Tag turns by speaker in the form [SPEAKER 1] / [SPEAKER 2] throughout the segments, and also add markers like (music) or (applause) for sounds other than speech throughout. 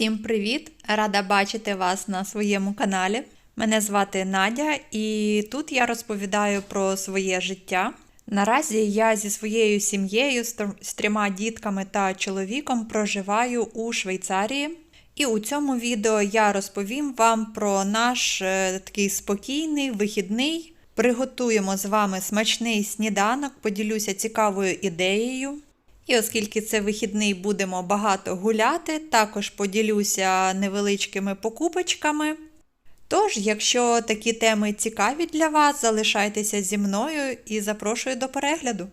[SPEAKER 1] Всім привіт! Рада бачити вас на своєму каналі. Мене звати Надя, і тут я розповідаю про своє життя. Наразі я зі своєю сім'єю, з трьома дітками та чоловіком проживаю у Швейцарії. І у цьому відео я розповім вам про наш е, такий спокійний вихідний. Приготуємо з вами смачний сніданок, поділюся цікавою ідеєю. І оскільки це вихідний, будемо багато гуляти, також поділюся невеличкими покупочками. Тож, якщо такі теми цікаві для вас, залишайтеся зі мною і запрошую до перегляду.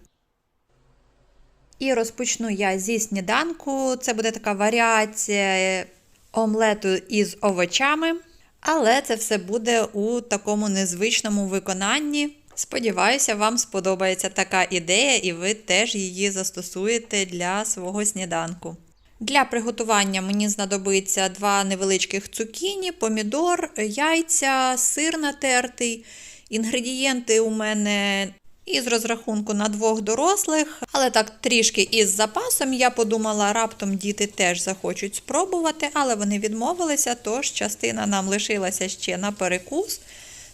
[SPEAKER 1] І розпочну я зі сніданку. Це буде така варіація омлету із овочами, але це все буде у такому незвичному виконанні. Сподіваюся, вам сподобається така ідея, і ви теж її застосуєте для свого сніданку. Для приготування мені знадобиться два невеличких цукіні, помідор, яйця, сир натертий. Інгредієнти у мене із розрахунку на двох дорослих, але так трішки із запасом. Я подумала, раптом діти теж захочуть спробувати, але вони відмовилися, тож частина нам лишилася ще на перекус.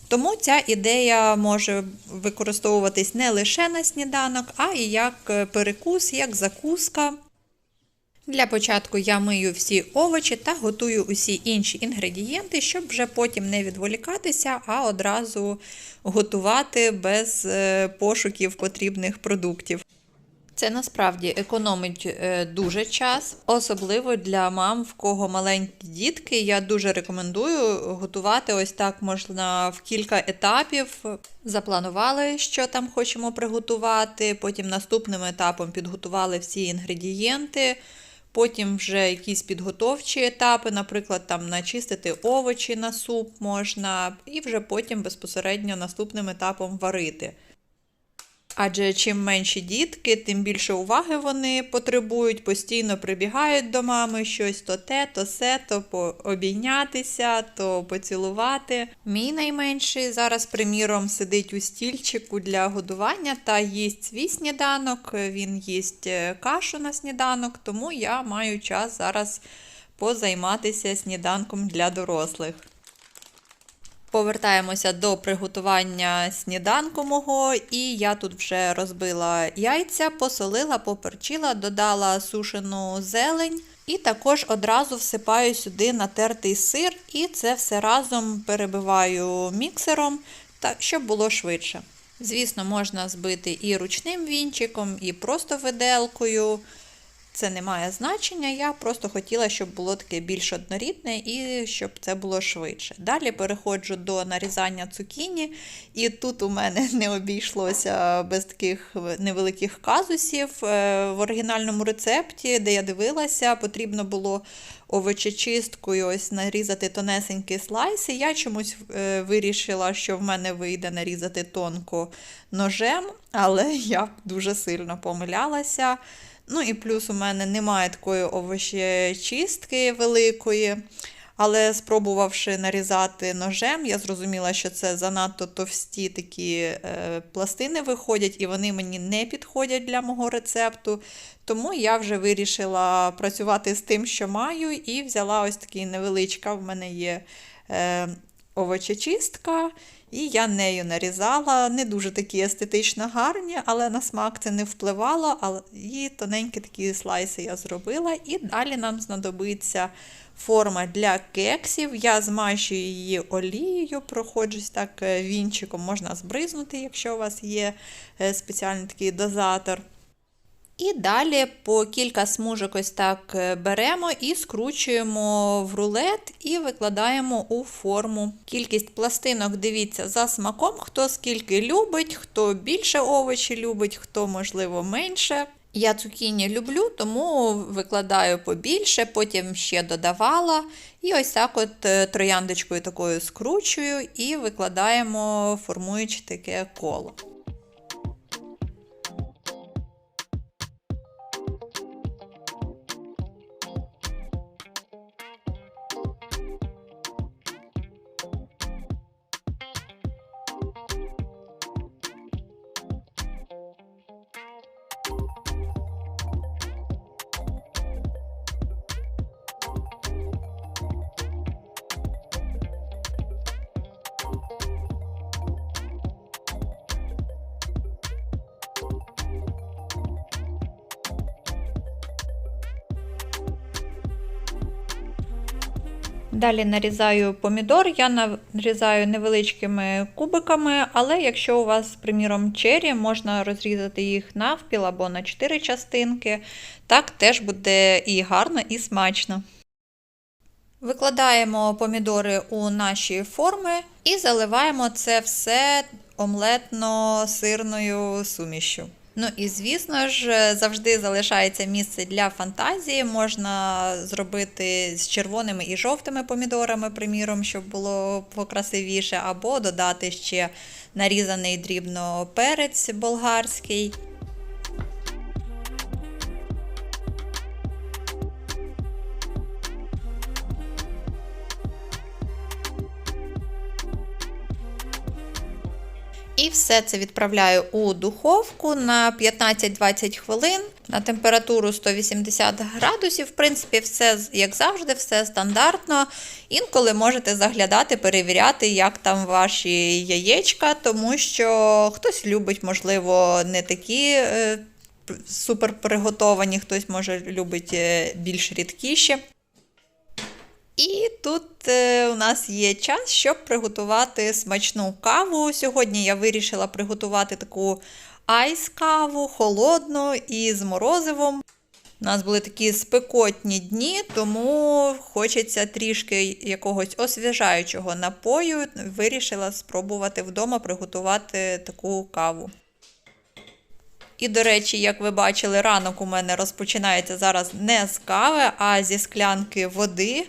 [SPEAKER 1] Тому ця ідея може використовуватись не лише на сніданок, а і як перекус, як закуска. Для початку я мию всі овочі та готую усі інші інгредієнти, щоб вже потім не відволікатися, а одразу готувати без е, пошуків потрібних продуктів. Це насправді економить е, дуже час, особливо для мам, в кого маленькі дітки. Я дуже рекомендую готувати ось так можна в кілька етапів. Запланували, що там хочемо приготувати. Потім наступним етапом підготували всі інгредієнти. Потім вже якісь підготовчі етапи, наприклад, там начистити овочі на суп можна, і вже потім безпосередньо наступним етапом варити. Адже чим менші дітки, тим більше уваги вони потребують, постійно прибігають до мами щось то те, то се, то пообійнятися, то поцілувати. Мій найменший зараз, приміром, сидить у стільчику для годування та їсть свій сніданок. Він їсть е, кашу на сніданок, тому я маю час зараз позайматися сніданком для дорослих. Повертаємося до приготування сніданку мого, і я тут вже розбила яйця, посолила, поперчила, додала сушену зелень, і також одразу всипаю сюди натертий сир, і це все разом перебиваю міксером, так, щоб було швидше. Звісно, можна збити і ручним вінчиком, і просто виделкою. Це не має значення, я просто хотіла, щоб було таке більш однорідне і щоб це було швидше. Далі переходжу до нарізання цукіні, і тут у мене (laughs) не обійшлося без таких невеликих казусів. Е, В оригінальному рецепті, де я дивилася, потрібно було овочечисткою ось нарізати тонесенькі слайси. Я чомусь е, вирішила, що в мене вийде нарізати тонко ножем, але (laughs) я дуже сильно помилялася. Ну і плюс у мене немає такої овочечистки великої. Але спробувавши нарізати ножем, я зрозуміла, що це занадто товсті такі е, пластини виходять, і вони мені не підходять для мого рецепту. Тому я вже вирішила працювати з тим, що маю, і взяла ось такий невеличка. В мене є е, овочечистка, і я нею нарізала. Не дуже такі естетично гарні, але на смак це не впливало. І тоненькі такі слайси я зробила. І далі нам знадобиться форма для кексів. Я змащую її олією, проходжусь так е, вінчиком, можна збризнути, якщо у вас є е, спеціальний такий дозатор. І далі по кілька смужок ось так е, беремо і скручуємо в рулет і викладаємо у форму. Кількість пластинок дивіться за смаком, хто скільки любить, хто більше овочі любить, хто, можливо, менше. Я цукіні люблю, тому викладаю побільше, потім ще додавала. І ось так от е, трояндочкою такою скручую і викладаємо, формуючи таке коло. Далі нарізаю помідор. Я нарізаю невеличкими кубиками, але якщо у вас, приміром, чері, можна розрізати їх навпіл або на 4 частинки. Так теж буде і гарно, і смачно. Викладаємо помідори у наші форми і заливаємо це все омлетно-сирною сумішю. Ну і звісно ж, завжди залишається місце для фантазії. Можна зробити з червоними і жовтими помідорами, приміром, щоб було покрасивіше, або додати ще нарізаний дрібно перець болгарський. І все це відправляю у духовку на 15-20 хвилин на температуру 180 градусів. В принципі, все як завжди, все стандартно. Інколи можете заглядати, перевіряти, як там ваші яєчка, тому що хтось любить, можливо, не такі. Е, Супер приготовані, хтось може любить е, більш рідкіші. І тут е, у нас є час, щоб приготувати смачну каву. Сьогодні я вирішила приготувати таку айс-каву, холодну і з морозивом. У нас були такі спекотні дні, тому хочеться трішки якогось освіжаючого напою. Вирішила спробувати вдома приготувати таку каву. І, до речі, як ви бачили, ранок у мене розпочинається зараз не з кави, а зі склянки води.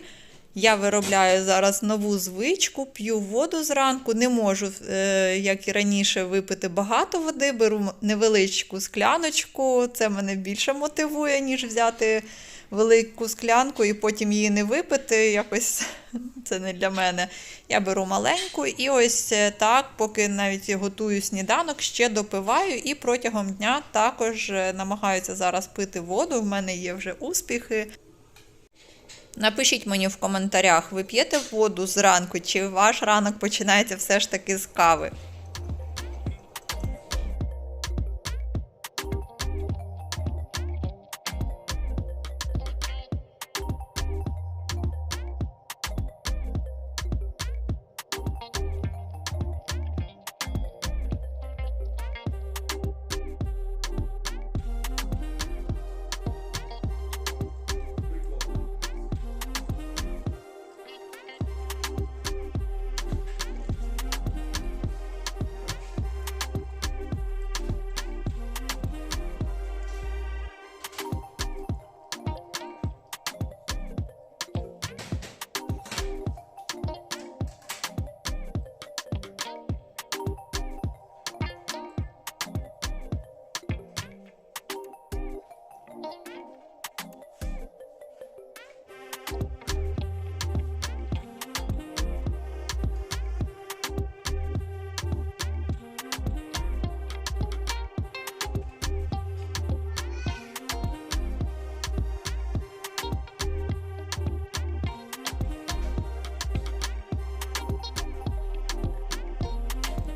[SPEAKER 1] Я виробляю зараз нову звичку, п'ю воду зранку, не можу, е, як і раніше, випити багато води, беру невеличку скляночку. Це мене більше мотивує, ніж взяти велику склянку і потім її не випити. Якось (laughs) це не для мене. Я беру маленьку і ось е, так, поки навіть готую сніданок, ще допиваю і протягом дня також е, намагаюся зараз пити воду. В мене є вже успіхи. Напишіть мені в коментарях, ви п'єте воду зранку, чи ваш ранок починається все ж таки з кави.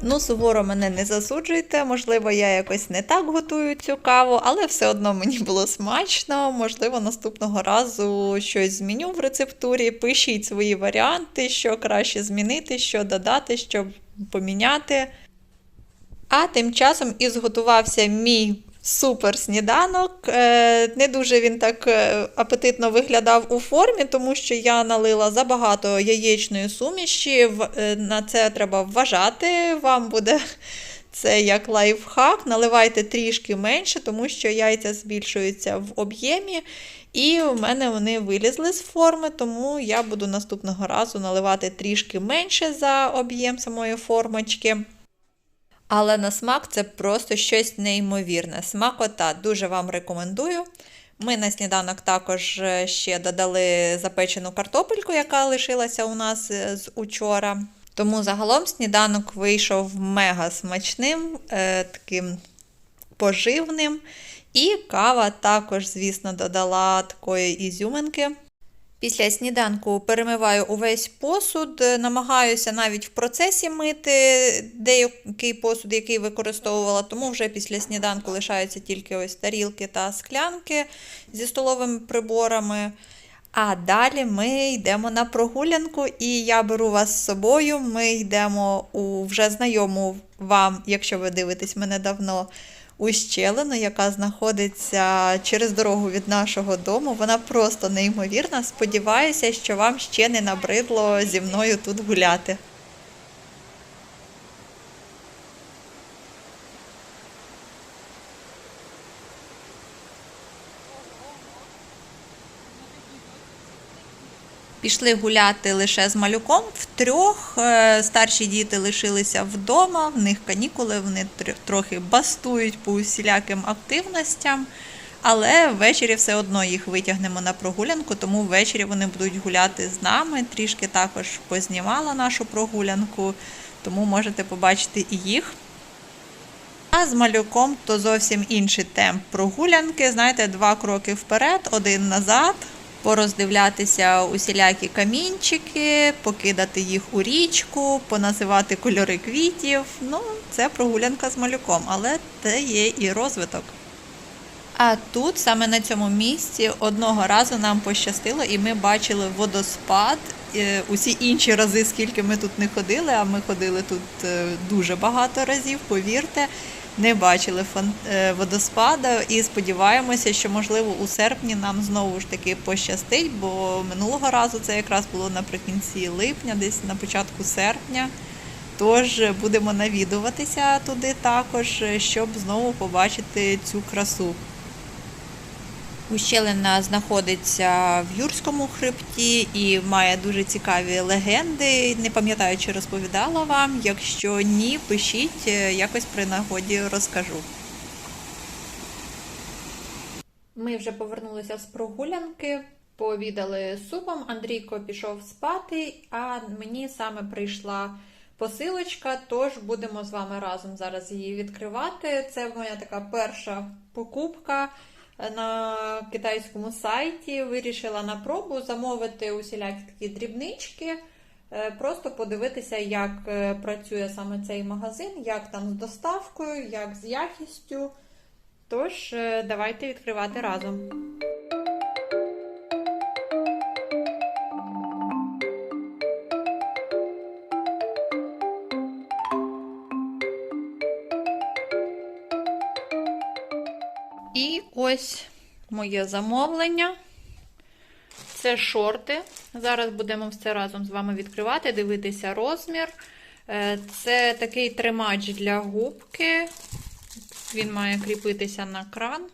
[SPEAKER 1] Ну, суворо мене не засуджуйте, можливо, я якось не так готую цю каву, але все одно мені було смачно. Можливо, наступного разу щось зміню в рецептурі. Пишіть свої варіанти, що краще змінити, що додати, що поміняти. А тим часом і зготувався мій супер сніданок. Е, не дуже він так е, апетитно виглядав у формі, тому що я налила забагато яєчної суміші. Е, на це треба вважати. Вам буде це як лайфхак. Наливайте трішки менше, тому що яйця збільшуються в об'ємі. І у мене вони вилізли з форми, тому я буду наступного разу наливати трішки менше за об'єм самої формочки. Але на смак це просто щось неймовірне. Смакота дуже вам рекомендую. Ми на сніданок також е, ще додали запечену картопельку, яка лишилася у нас е, з учора. Тому загалом сніданок вийшов мега смачним, е, таким поживним. І кава також, звісно, додала такої ізюминки. Після сніданку перемиваю увесь посуд, намагаюся навіть в процесі мити деякий посуд, який використовувала, тому вже після сніданку лишаються тільки ось тарілки та склянки зі столовими приборами. А далі ми йдемо на прогулянку, і я беру вас з собою. Ми йдемо у вже знайому вам, якщо ви дивитесь мене давно, ущелину, яка знаходиться через дорогу від нашого дому. Вона просто неймовірна. Сподіваюся, що вам ще не набридло зі мною тут гуляти. Пішли гуляти лише з малюком. Втрьох Е, старші діти лишилися вдома, в них канікули, вони трохи бастують по усіляким активностям. Але ввечері все одно їх витягнемо на прогулянку, тому ввечері вони будуть гуляти з нами. Трішки також познімала нашу прогулянку, тому можете побачити і їх. А з малюком то зовсім інший темп прогулянки. Знаєте, два кроки вперед, один назад. Пороздивлятися усілякі камінчики, покидати їх у річку, поназивати кольори квітів. Ну, це прогулянка з малюком, але це є і розвиток. А тут, саме на цьому місці, одного разу нам пощастило, і ми бачили водоспад. Е, Усі інші рази, скільки ми тут не ходили, а ми ходили тут е, дуже багато разів, повірте, не бачили е, водоспаду і сподіваємося, що можливо у серпні нам знову ж таки пощастить, бо минулого разу це якраз було наприкінці липня, десь на початку серпня. Тож будемо навідуватися туди також, щоб знову побачити цю красу. Ущелина знаходиться в Юрському хребті і має дуже цікаві легенди. Не пам'ятаю, чи розповідала вам. Якщо ні, пишіть, е, якось при нагоді розкажу. Ми вже повернулися з прогулянки, пообідали супом. Андрійко пішов спати, а мені саме прийшла посилочка, тож будемо з вами разом зараз її відкривати. Це моя така перша покупка на китайському сайті. Вирішила на пробу замовити усілякі такі дрібнички. Е, Просто подивитися, як е, працює саме цей магазин, як там з доставкою, як з якістю. Тож, е, давайте відкривати разом. Ось моє замовлення. Це шорти. Зараз будемо все разом з вами відкривати, дивитися розмір. Е, Це такий тримач для губки. Він має кріпитися на кран.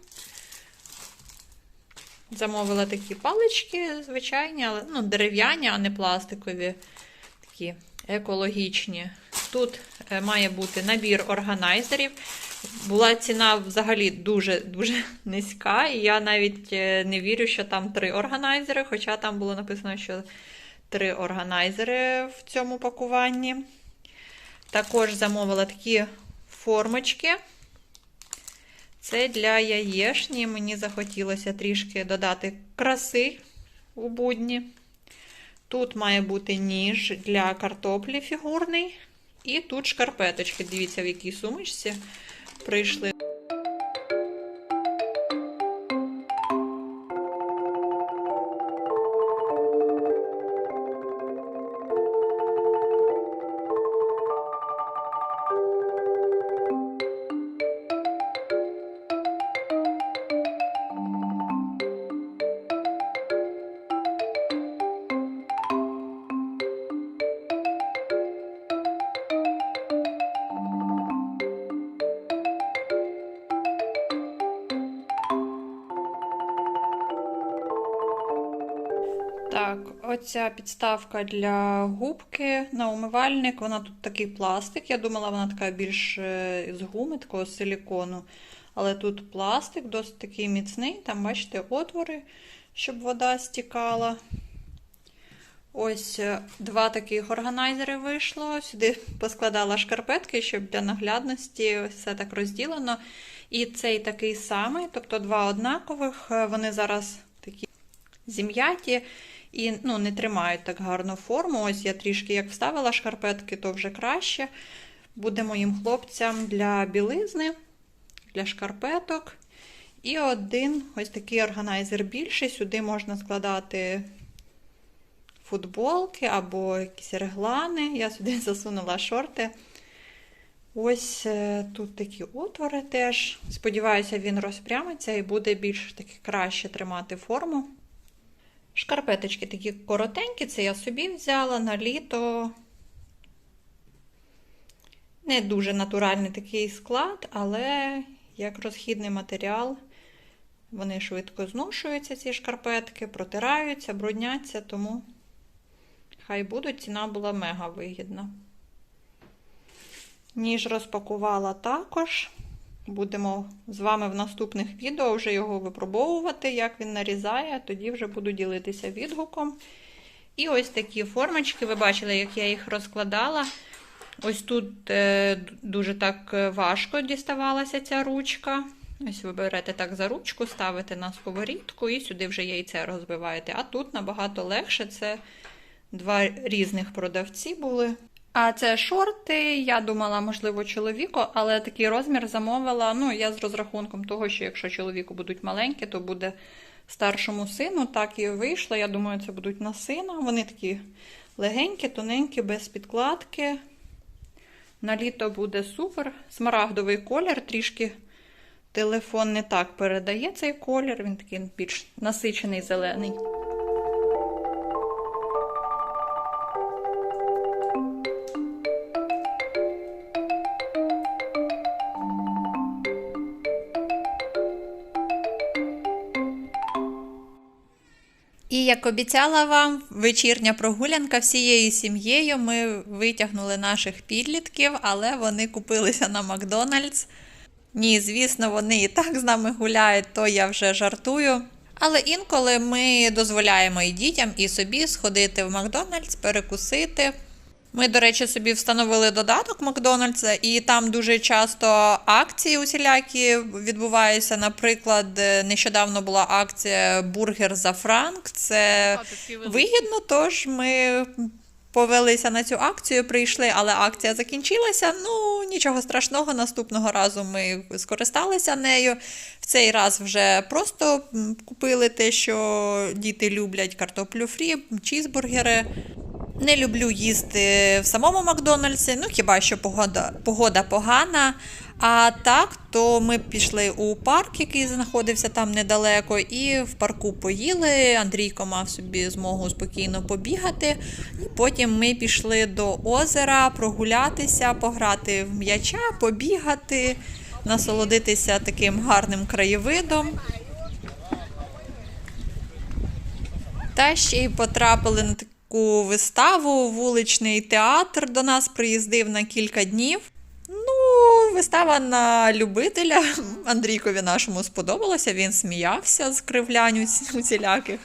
[SPEAKER 1] Замовила такі палички, звичайні, але ну, дерев'яні, а не пластикові, такі екологічні. Тут е, має бути набір органайзерів. Була ціна взагалі дуже-дуже низька, і я навіть е, не вірю, що там три органайзери, хоча там було написано, що три органайзери в цьому пакуванні. Також замовила такі формочки. Це для яєшні. Мені захотілося трішки додати краси у будні. Тут має бути ніж для картоплі фігурний. І тут шкарпеточки. Дивіться, в якій сумочці прийшли. Оця підставка для губки на умивальник. Вона тут такий пластик. Я думала, вона така більш е, з гуми, такого силікону. Але тут пластик, досить такий міцний. Там, бачите, отвори, щоб вода стікала. Ось е, два таких органайзери вийшло. Сюди поскладала шкарпетки, щоб для наглядності все так розділено. І цей такий самий, тобто два однакових. Е, Вони зараз такі зім'яті і ну, не тримають так гарно форму. Ось я трішки як вставила шкарпетки, то вже краще. Буде моїм хлопцям для білизни, для шкарпеток. І один ось такий органайзер більший. Сюди можна складати футболки або якісь реглани. Я сюди (laughs) засунула шорти. Ось е, тут такі отвори теж. Сподіваюся, він розпрямиться і буде більш таки краще тримати форму. Шкарпеточки такі коротенькі, це я собі взяла на літо. Не дуже натуральний такий склад, але як розхідний матеріал, вони швидко зношуються, ці шкарпетки, протираються, брудняться, тому хай будуть, ціна була мега вигідна. Ніж розпакувала також. Будемо з вами в наступних відео вже його випробовувати, як він нарізає, тоді вже буду ділитися відгуком. І ось такі формочки, ви бачили, як я їх розкладала. Ось тут е, дуже так важко діставалася ця ручка. Ось ви берете так за ручку, ставите на сковорідку і сюди вже яйце розбиваєте. А тут набагато легше. Це два різних продавці були. А це шорти. Я думала, можливо, чоловіку, але такий розмір замовила. Ну, я з розрахунком того, що якщо чоловіку будуть маленькі, то буде старшому сину. Так і вийшло. Я думаю, це будуть на сина. Вони такі легенькі, тоненькі, без підкладки. На літо буде супер. Смарагдовий колір, трішки телефон не так передає цей колір, він такий більш насичений зелений. І як обіцяла вам, вечірня прогулянка всією сім'єю. Ми витягнули наших підлітків, але вони купилися на Макдональдс. Ні, звісно, вони і так з нами гуляють, то я вже жартую. Але інколи ми дозволяємо і дітям, і собі сходити в Макдональдс, перекусити. Ми, до речі, собі встановили додаток Макдональдса, і там дуже часто акції усілякі відбуваються. Наприклад, нещодавно була акція Бургер за франк. Це вигідно, тож ми повелися на цю акцію, прийшли, але акція закінчилася. Ну, нічого страшного, наступного разу ми скористалися нею. В цей раз вже просто купили те, що діти люблять картоплю фрі, чізбургери. Не люблю їсти в самому Макдональдсі, ну хіба що погода, погода погана. А так, то ми пішли у парк, який знаходився там недалеко, і в парку поїли. Андрійко мав собі змогу спокійно побігати. І потім ми пішли до озера прогулятися, пограти в м'яча, побігати, насолодитися таким гарним краєвидом. Та ще й потрапили на таку виставу. Вуличний театр до нас приїздив на кілька днів. Ну, вистава на любителя. (laughs) Андрійкові нашому сподобалося, він сміявся з кривлянь усіляких.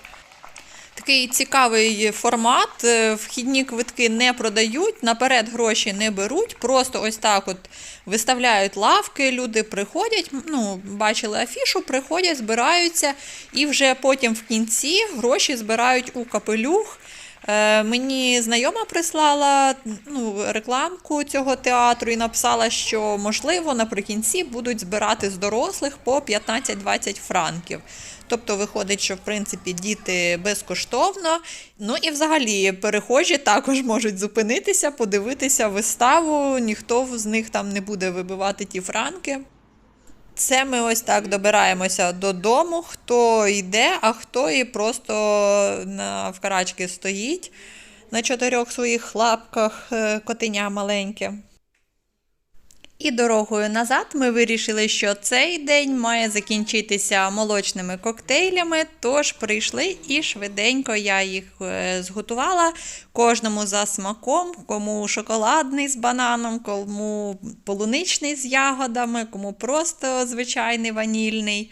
[SPEAKER 1] Такий цікавий формат. е, Вхідні квитки не продають, наперед гроші не беруть. Просто ось так от виставляють лавки, люди приходять, ну, бачили афішу, приходять, збираються, і вже потім в кінці гроші збирають у капелюх. Е, Мені знайома прислала ну, рекламку цього театру і написала, що можливо наприкінці будуть збирати з дорослих по 15-20 франків. Тобто виходить, що в принципі діти безкоштовно. Ну і взагалі перехожі також можуть зупинитися, подивитися виставу. Ніхто з них там не буде вибивати ті франки. Це ми ось так добираємося додому, хто йде, а хто і просто на вкарачки стоїть на чотирьох своїх лапках, е, котеня маленьке. І дорогою назад ми вирішили, що цей день має закінчитися молочними коктейлями, тож прийшли і швиденько я їх е, зготувала кожному за смаком, кому шоколадний з бананом, кому полуничний з ягодами, кому просто звичайний ванільний.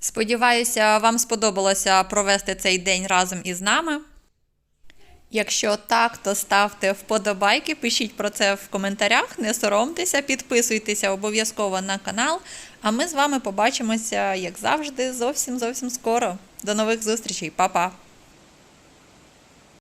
[SPEAKER 1] Сподіваюся, вам сподобалося провести цей день разом із нами. Якщо так, то ставте вподобайки, пишіть про це в коментарях, не соромтеся, підписуйтеся обов'язково на канал. А ми з вами побачимося, як завжди, зовсім зовсім скоро. До нових зустрічей, Па-па!